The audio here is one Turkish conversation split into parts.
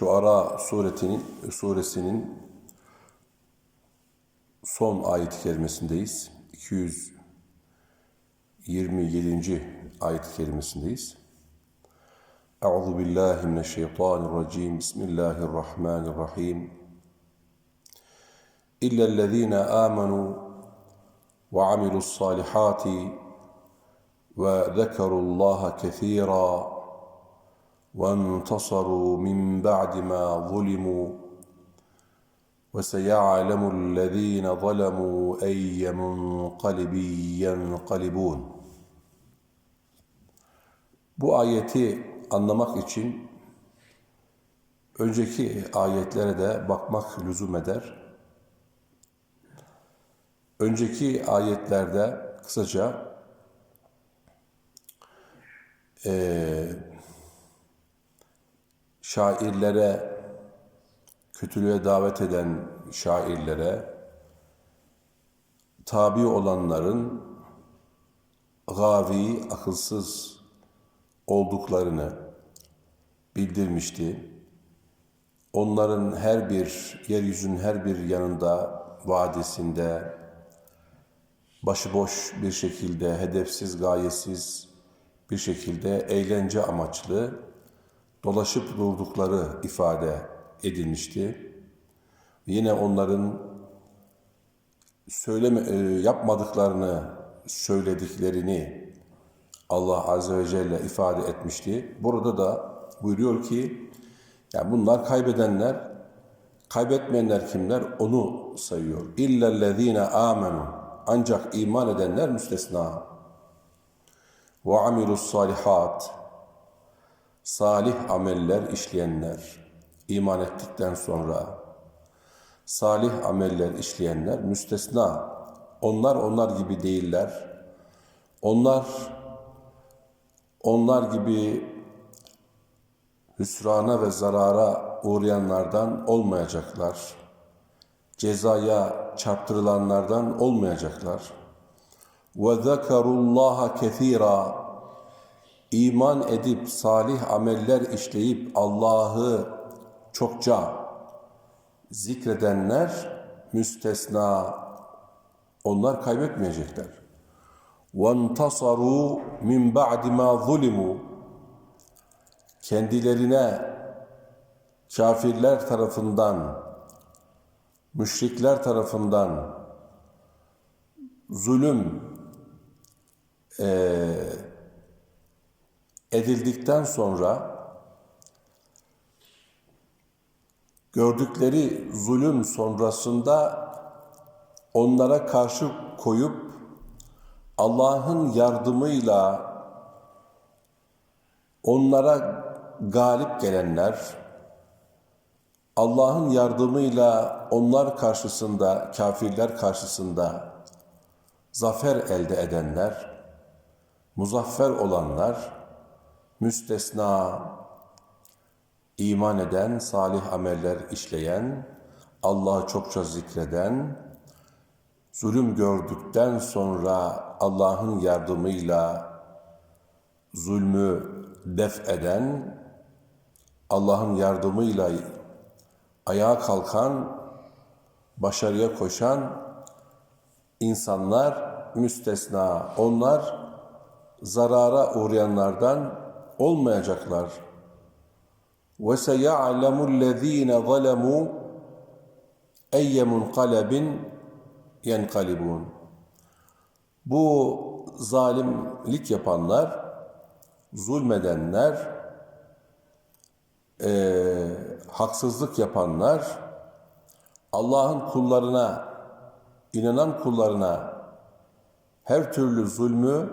Şuara suretinin, suresinin son ayet-i kerimesindeyiz. 227. ayet-i kerimesindeyiz. Euzu billahi mineşşeytanirracim. Bismillahirrahmanirrahim. İllellezine amenu ve amilussalihati ve zekerullaha kesiran وانتصروا من بعد ما ظلموا وسيعلم الذين ظلموا أي منقلب ينقلبون Bu ayeti anlamak için önceki ayetlere de bakmak lüzum eder. Önceki ayetlerde kısaca eee, şairlere, kötülüğe davet eden şairlere, tabi olanların gavi, akılsız olduklarını bildirmişti. Onların her bir, yeryüzünün her bir yanında, vadisinde, başıboş bir şekilde, hedefsiz, gayesiz bir şekilde eğlence amaçlı dolaşıp durdukları ifade edilmişti. Yine onların söyleme, e, yapmadıklarını söylediklerini Allah Azze ve Celle ifade etmişti. Burada da buyuruyor ki, yani bunlar kaybedenler, kaybetmeyenler kimler? Onu sayıyor. İllellezine amenu. Ancak iman edenler müstesna. Ve amilus salihat. Salih ameller işleyenler. iman ettikten sonra salih ameller işleyenler müstesna. Onlar onlar gibi değiller. Onlar onlar gibi hüsrana ve zarara uğrayanlardan olmayacaklar. Cezaya çarptırılanlardan olmayacaklar. Ve zekarullaha kethira iman edip salih ameller işleyip Allah'ı çokça zikredenler müstesna onlar kaybetmeyecekler. وَانْتَصَرُوا مِنْ بَعْدِ مَا ظُلِمُوا Kendilerine kafirler tarafından, müşrikler tarafından zulüm eee edildikten sonra gördükleri zulüm sonrasında onlara karşı koyup Allah'ın yardımıyla onlara galip gelenler, Allah'ın yardımıyla onlar karşısında, kafirler karşısında zafer elde edenler, muzaffer olanlar, müstesna, iman eden, salih ameller işleyen, Allah'ı çokça zikreden, zulüm gördükten sonra Allah'ın yardımıyla zulmü def eden, Allah'ın yardımıyla ayağa kalkan, başarıya koşan insanlar müstesna. Onlar zarara uğrayanlardan olmayacaklar. Ve seya'lemu allazine zalemu eyye munqalabin yenkalibun. Bu zalimlik yapanlar, zulmedenler, eee, haksızlık yapanlar, Allah'ın kullarına, inanan kullarına her türlü zulmü,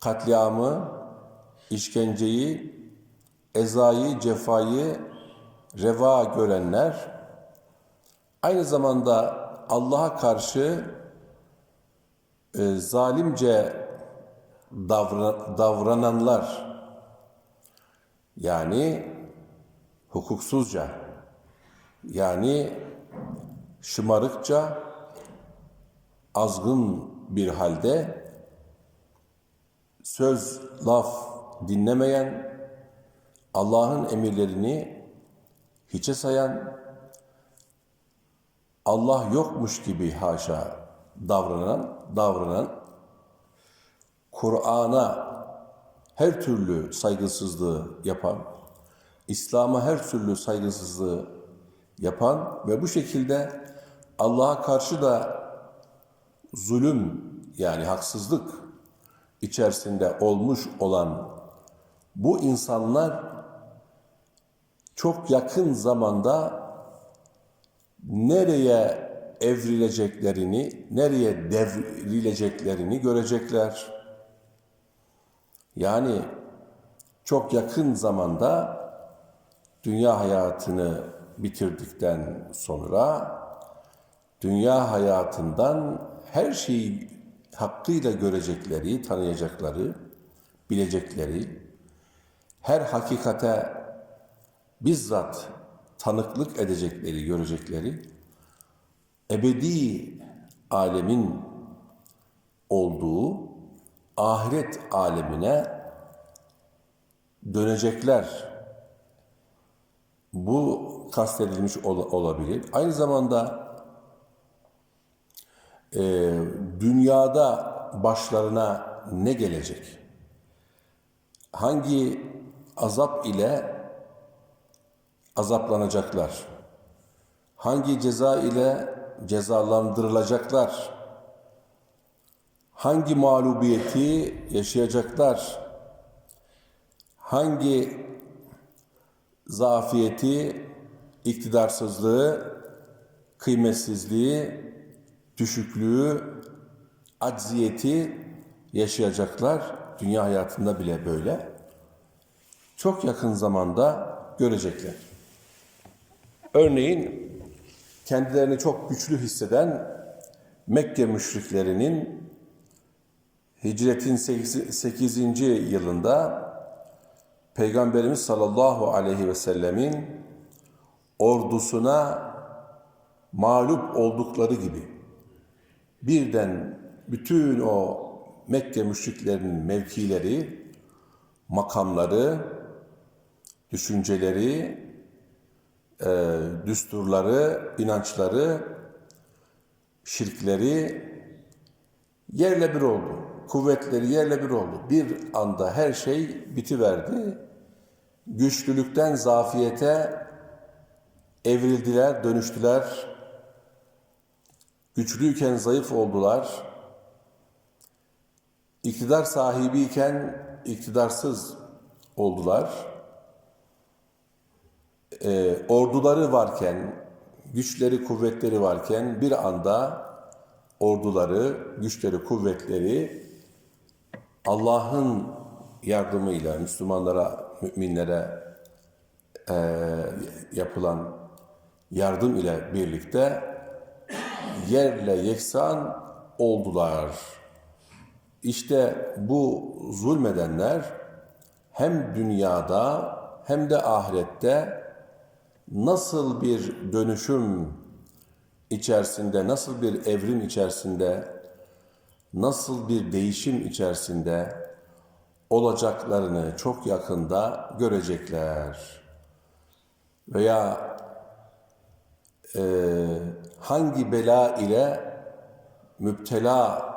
katliamı, işkenceyi, ezayı, cefayı reva görenler, aynı zamanda Allah'a karşı e, zalimce davra- davrananlar, yani hukuksuzca, yani şımarıkça, azgın bir halde söz, laf dinlemeyen, Allah'ın emirlerini hiçe sayan, Allah yokmuş gibi haşa davranan, davranan, Kur'an'a her türlü saygısızlığı yapan, İslam'a her türlü saygısızlığı yapan ve bu şekilde Allah'a karşı da zulüm yani haksızlık içerisinde olmuş olan bu insanlar çok yakın zamanda nereye evrileceklerini, nereye devrileceklerini görecekler. Yani çok yakın zamanda dünya hayatını bitirdikten sonra dünya hayatından her şeyi hakkıyla görecekleri, tanıyacakları, bilecekleri, her hakikate bizzat tanıklık edecekleri, görecekleri, ebedi alemin olduğu ahiret alemine dönecekler. Bu kastedilmiş ol- olabilir. Aynı zamanda e, dünyada başlarına ne gelecek? Hangi azap ile azaplanacaklar? Hangi ceza ile cezalandırılacaklar? Hangi mağlubiyeti yaşayacaklar? Hangi zafiyeti, iktidarsızlığı, kıymetsizliği, düşüklüğü, acziyeti yaşayacaklar. Dünya hayatında bile böyle. Çok yakın zamanda görecekler. Örneğin kendilerini çok güçlü hisseden Mekke müşriklerinin hicretin 8. yılında Peygamberimiz sallallahu aleyhi ve sellemin ordusuna mağlup oldukları gibi birden bütün o Mekke müşriklerinin mevkileri, makamları, düşünceleri, e, düsturları, inançları, şirkleri yerle bir oldu. Kuvvetleri yerle bir oldu. Bir anda her şey bitiverdi. Güçlülükten zafiyete evrildiler, dönüştüler. Güçlüyken zayıf oldular. İktidar sahibiyken iktidarsız oldular. Ee, orduları varken, güçleri, kuvvetleri varken bir anda orduları, güçleri, kuvvetleri Allah'ın yardımıyla Müslümanlara, müminlere e, yapılan yardım ile birlikte yerle yeksan oldular. İşte bu zulmedenler hem dünyada hem de ahirette nasıl bir dönüşüm içerisinde, nasıl bir evrim içerisinde, nasıl bir değişim içerisinde olacaklarını çok yakında görecekler. Veya e, hangi bela ile müptela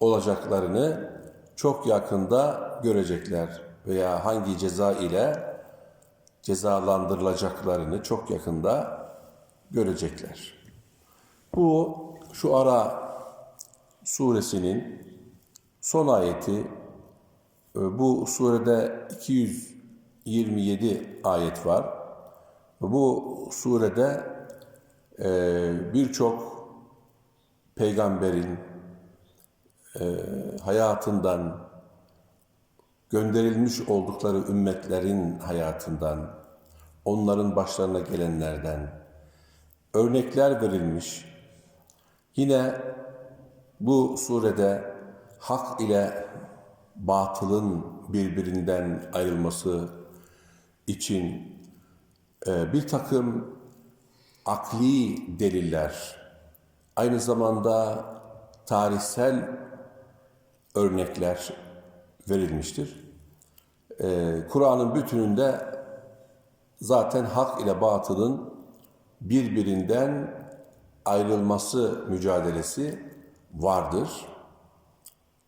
olacaklarını çok yakında görecekler. Veya hangi ceza ile cezalandırılacaklarını çok yakında görecekler. Bu şu ara suresinin son ayeti. E, Bu surede 227 ayet var. Bu surede e, birçok peygamberin e, hayatından, gönderilmiş oldukları ümmetlerin hayatından, onların başlarına gelenlerden örnekler verilmiş. Yine bu surede hak ile batılın birbirinden ayrılması için e, bir takım akli deliller, aynı zamanda tarihsel örnekler verilmiştir. Ee, Kur'an'ın bütününde zaten hak ile batılın birbirinden ayrılması mücadelesi vardır.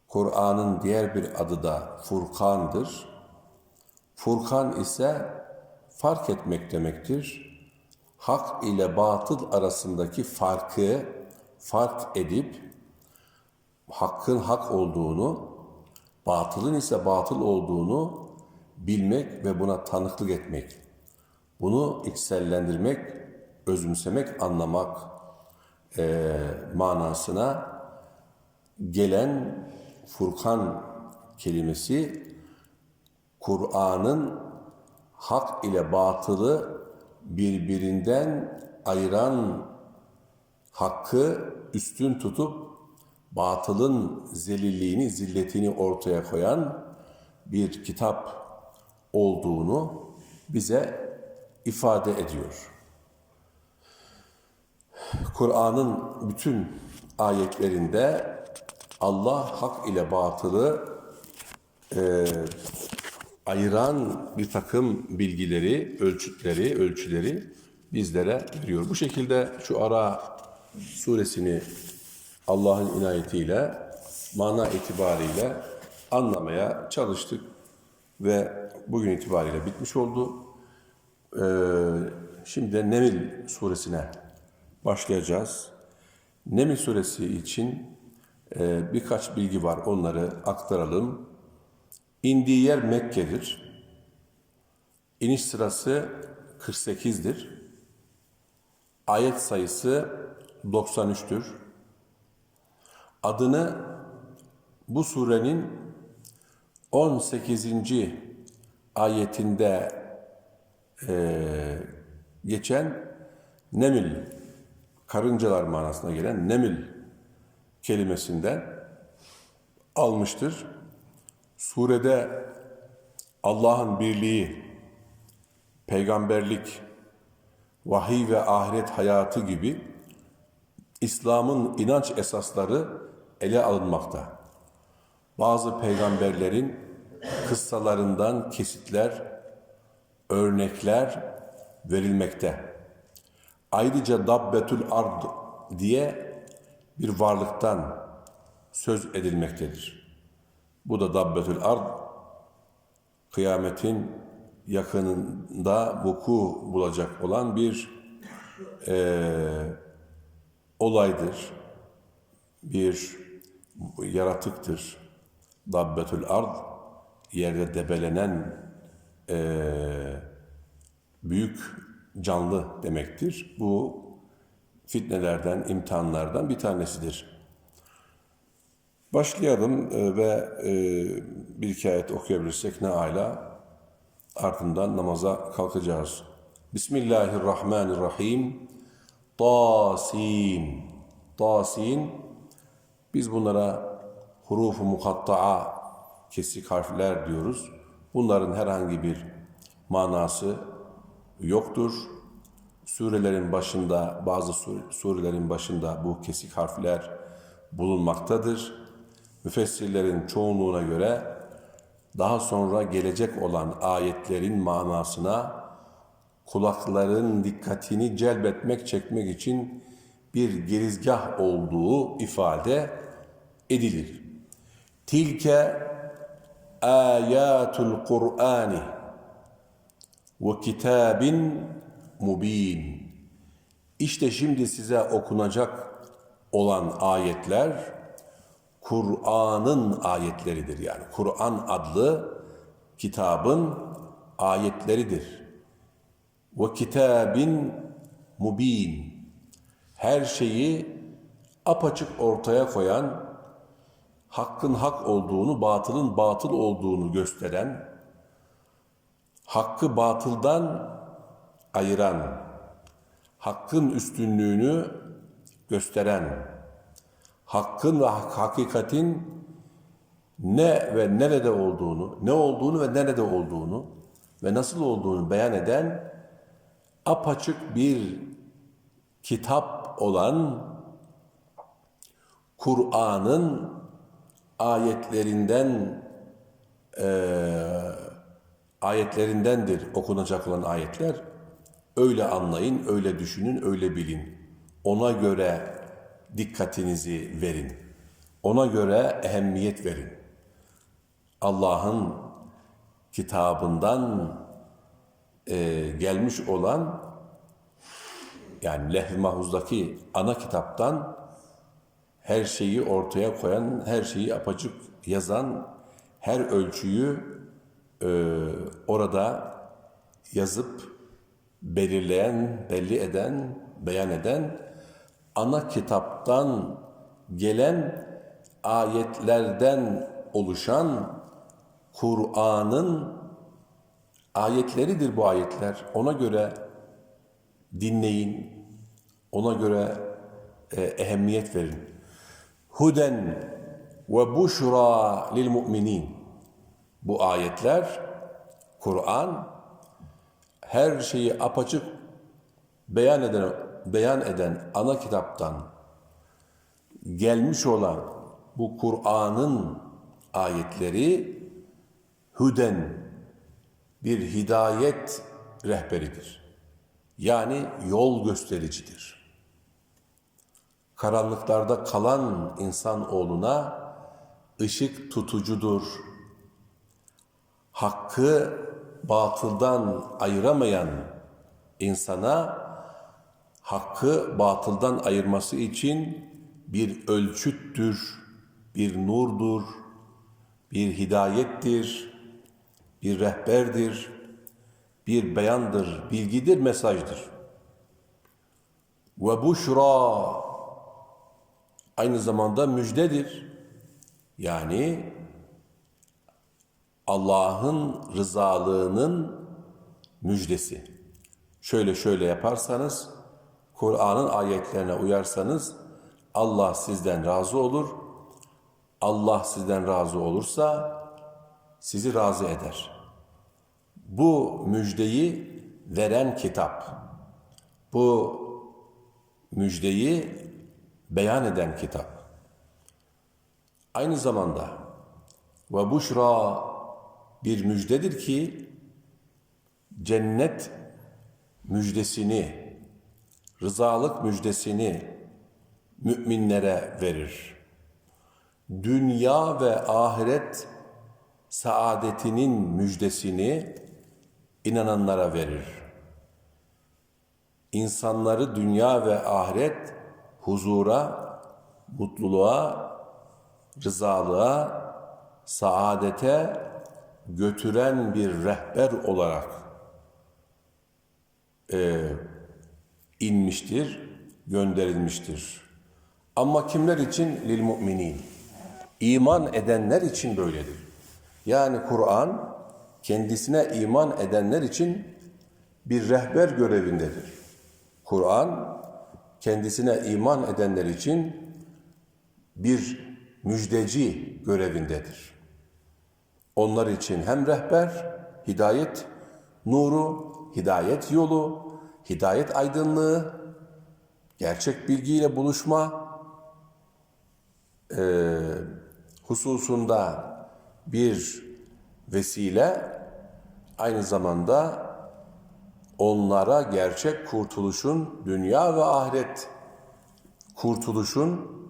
Kur'an'ın diğer bir adı da Furkan'dır. Furkan ise fark etmek demektir. Hak ile batıl arasındaki farkı fark edip hakkın hak olduğunu, batılın ise batıl olduğunu bilmek ve buna tanıklık etmek. Bunu içsellendirmek, özümsemek, anlamak eee, manasına gelen Furkan kelimesi Kur'an'ın hak ile batılı birbirinden ayıran hakkı üstün tutup batılın zelilliğini, zilletini ortaya koyan bir kitap olduğunu bize ifade ediyor. Kur'an'ın bütün ayetlerinde Allah hak ile batılı e, ayıran bir takım bilgileri, ölçütleri, ölçüleri bizlere veriyor. Bu şekilde şu ara suresini Allah'ın inayetiyle, mana itibariyle anlamaya çalıştık ve bugün itibariyle bitmiş oldu. Ee, şimdi de Nemil suresine başlayacağız. Nemil suresi için e, birkaç bilgi var, onları aktaralım. İndiği yer Mekke'dir. İniş sırası 48'dir. Ayet sayısı 93'tür. Adını bu surenin 18. ayetinde eee, geçen Nemil, karıncalar manasına gelen Nemil kelimesinden almıştır. Surede Allah'ın birliği, peygamberlik, vahiy ve ahiret hayatı gibi İslam'ın inanç esasları ele alınmakta. Bazı peygamberlerin kıssalarından kesitler, örnekler verilmekte. Ayrıca Dabbetül Ard diye bir varlıktan söz edilmektedir. Bu da Dabbetül Ard, kıyametin yakınında vuku bulacak olan bir eee, olaydır. Bir yaratıktır. Dabbetül Ard, yerde debelenen eee, büyük canlı demektir. Bu fitnelerden, imtihanlardan bir tanesidir. Başlayalım e, ve e, bir iki ayet okuyabilirsek ne ala. Ardından namaza kalkacağız. Bismillahirrahmanirrahim. Tasin. Tasin. Biz bunlara hurufu mukatta'a kesik harfler diyoruz. Bunların herhangi bir manası yoktur. Surelerin başında, bazı sur- surelerin başında bu kesik harfler bulunmaktadır. Müfessirlerin çoğunluğuna göre daha sonra gelecek olan ayetlerin manasına kulakların dikkatini celbetmek, çekmek için bir girizgah olduğu ifade edilir. Tilke ayatul Kur'ani ve kitabin mubin. İşte şimdi size okunacak olan ayetler Kur'an'ın ayetleridir. Yani Kur'an adlı kitabın ayetleridir. Ve kitabin mubin. Her şeyi apaçık ortaya koyan, hakkın hak olduğunu, batılın batıl olduğunu gösteren, hakkı batıldan ayıran, hakkın üstünlüğünü gösteren, hakkın ve hak- hakikatin ne ve nerede olduğunu, ne olduğunu ve nerede olduğunu ve nasıl olduğunu beyan eden apaçık bir kitap olan Kur'an'ın ayetlerinden eee, ayetlerindendir okunacak olan ayetler. Öyle anlayın, öyle düşünün, öyle bilin. Ona göre dikkatinizi verin. Ona göre ehemmiyet verin. Allah'ın kitabından eee, gelmiş olan yani Leh-i Mahfuz'daki ana kitaptan her şeyi ortaya koyan, her şeyi apaçık yazan, her ölçüyü e, orada yazıp belirleyen, belli eden, beyan eden ana kitaptan gelen ayetlerden oluşan Kur'an'ın ayetleridir bu ayetler. Ona göre dinleyin, ona göre e, ehemmiyet verin. Huden ve buşra lil müminin. Bu ayetler, Kur'an her şeyi apaçık beyan eden, beyan eden ana kitaptan gelmiş olan bu Kur'an'ın ayetleri hüden bir hidayet rehberidir. Yani yol göstericidir. Karanlıklarda kalan insan oğluna ışık tutucudur. Hakkı batıldan ayıramayan insana hakkı batıldan ayırması için bir ölçüttür, bir nurdur, bir hidayettir, bir rehberdir, bir beyandır, bilgidir, mesajdır. Ve buşra aynı zamanda müjdedir. Yani Allah'ın rızalığının müjdesi. Şöyle şöyle yaparsanız, Kur'an'ın ayetlerine uyarsanız Allah sizden razı olur. Allah sizden razı olursa sizi razı eder. Bu müjdeyi veren kitap. Bu müjdeyi beyan eden kitap. Aynı zamanda ve buşra bir müjdedir ki cennet müjdesini, rızalık müjdesini müminlere verir. Dünya ve ahiret saadetinin müjdesini inananlara verir. İnsanları dünya ve ahiret huzura, mutluluğa, rızalığa, saadete götüren bir rehber olarak e, inmiştir, gönderilmiştir. Ama kimler için? Lil müminin. İman edenler için böyledir. Yani Kur'an kendisine iman edenler için bir rehber görevindedir. Kur'an kendisine iman edenler için bir müjdeci görevindedir. Onlar için hem rehber, hidayet nuru, hidayet yolu, hidayet aydınlığı, gerçek bilgiyle buluşma e, hususunda bir vesile, aynı zamanda onlara gerçek kurtuluşun, dünya ve ahiret kurtuluşun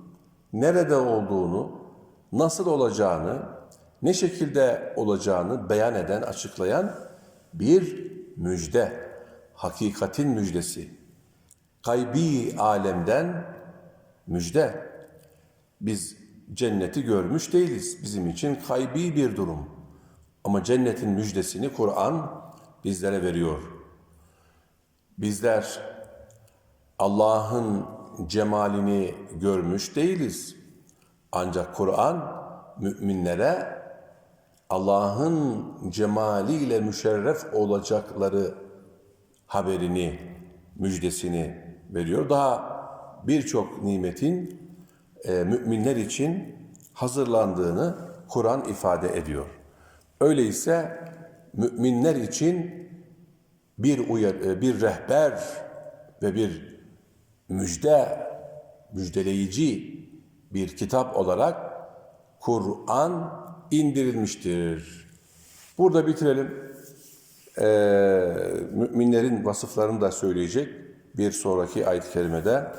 nerede olduğunu, nasıl olacağını, ne şekilde olacağını beyan eden, açıklayan bir müjde, hakikatin müjdesi. Kaybi alemden müjde. Biz cenneti görmüş değiliz. Bizim için kaybi bir durum. Ama cennetin müjdesini Kur'an bizlere veriyor. Bizler Allah'ın cemalini görmüş değiliz. Ancak Kur'an müminlere Allah'ın cemaliyle müşerref olacakları haberini, müjdesini veriyor. Daha birçok nimetin e, müminler için hazırlandığını Kur'an ifade ediyor. Öyleyse müminler için bir uyar, e, bir rehber ve bir müjde, müjdeleyici bir kitap olarak Kur'an indirilmiştir. Burada bitirelim. Ee, müminlerin vasıflarını da söyleyecek bir sonraki ayet-i kerimede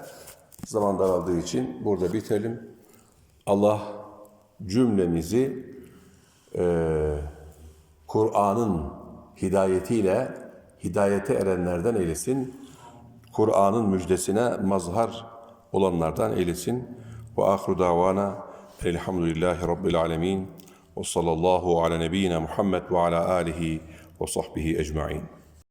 zaman daraldığı için burada bitirelim. Allah cümlemizi e, Kur'an'ın hidayetiyle hidayete erenlerden eylesin. Kur'an'ın müjdesine mazhar olanlardan eylesin. Ve ahru davana elhamdülillahi rabbil alemin. Ve sallallahu ala nebiyyina Muhammed ve ala alihi ve sahbihi ecma'in.